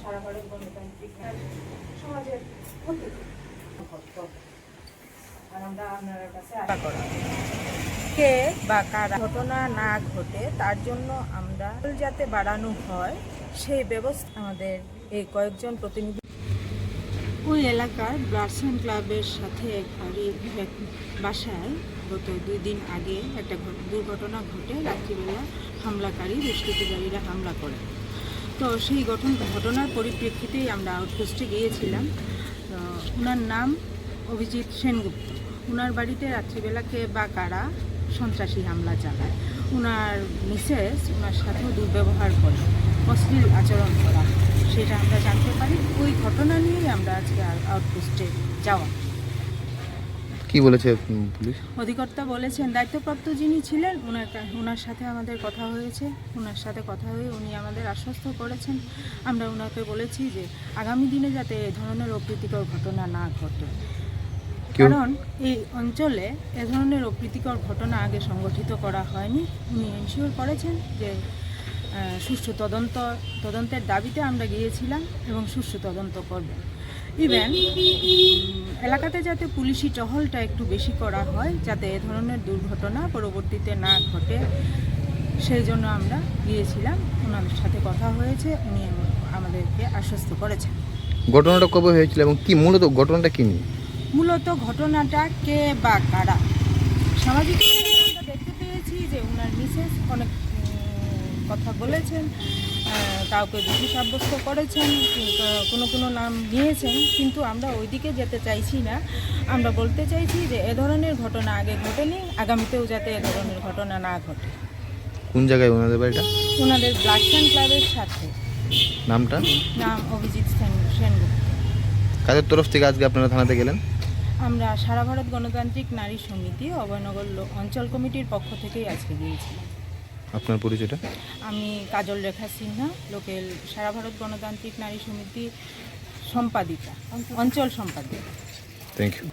সারা ভারত গণতান্ত্রিক সমাজের ক্ষতি আর আমরা আপনার কাছে আশা করা কে বা কারা ঘটনা না ঘটে, তার জন্য আমরা যাতে বাড়ানো হয়, সেই ব্যবস্থা আমাদের এই কয়েকজন প্রতিনিধি ওই এলাকার ব্লাডসান ক্লাবের সাথে এক বাসায় গত দুই দিন আগে একটা দুর্ঘটনা ঘটে। রাত্রিবেলা হামলাকারী দুষ্কৃতিকারীরা হামলা করে। তো সেই গঠন ঘটনার পরিপ্রেক্ষিতেই আমরা আউটপোস্টে গিয়েছিলাম। ওনার নাম অভিজিৎ সেনগুপ্ত। ওনার বাড়িতে রাত্রিবেলাকে বা কারা সন্ত্রাসী হামলা চালায়। ওনার মিসেস ওনার সাথেও দুর্ব্যবহার করে, অশ্লীল আচরণ করা, সেটা আমরা জানতে পারি। ওই ঘটনা নিয়েই আমরা আজকে আউটপোস্টে যাওয়া। কি বলেছে পুলিশ? অধিকর্তা বলেছেন দায়িত্বপ্রাপ্ত যিনি ছিলেন ওনার ওনার সাথে আমাদের কথা হয়েছে। ওনার সাথে কথা হয়ে উনি আমাদের আশ্বস্ত করেছেন। আমরা ওনাকে বলেছি যে আগামী দিনে যাতে এ ধরনের অপ্রীতিকর ঘটনা না ঘটে। কারণ এই অঞ্চলে এ ধরনের অপ্রীতিকর ঘটনা আগে সংগঠিত করা হয়নি। উনি এনশিওর করেছেন যে সুষ্ঠু তদন্ত তদন্তের দাবিতে আমরা গিয়েছিলাম এবং সুষ্ঠু তদন্ত করবেন ইভেন এলাকাতে যাতে পুলিশি টহলটা একটু বেশি করা হয় যাতে এ ধরনের দুর্ঘটনা পরবর্তীতে না ঘটে সেই জন্য আমরা গিয়েছিলাম। ওনার সাথে কথা হয়েছে উনি আমাদেরকে আশ্বস্ত করেছেন। ঘটনাটা কবে হয়েছিল এবং কি মূলত ঘটনাটা কি নিয়ে? মূলত ঘটনাটা কে বা কারা? সামাজিক দেখতে পেয়েছি যে ওনার মিসেস অনেক কথা বলেছেন কাউকে দোষী সাব্যস্ত করেছেন কোনো কোনো নাম নিয়েছেন কিন্তু আমরা ওইদিকে যেতে চাইছি না। আমরা বলতে চাইছি যে এ ধরনের ঘটনা আগে ঘটেনি আগামীতেও যাতে এ ধরনের ঘটনা না ঘটে। কোন জায়গায় ওনাদের বাড়িটা? ওনাদের ব্লাডসান ক্লাবের সাথে। নামটা? নাম অভিজিৎ সেন সেনগুপ্ত। কাদের তরফ থেকে আজকে আপনারা থানাতে গেলেন? আমরা সারা ভারত গণতান্ত্রিক নারী সমিতি অভয়নগর অঞ্চল কমিটির পক্ষ থেকেই আজকে গিয়েছিলাম আপনার পরিচয়টা? আমি কাজল রেখা সিনহা লোকেল সারা ভারত গণতান্ত্রিক নারী সমিতি সম্পাদিকা অঞ্চল সম্পাদিকা। Thank you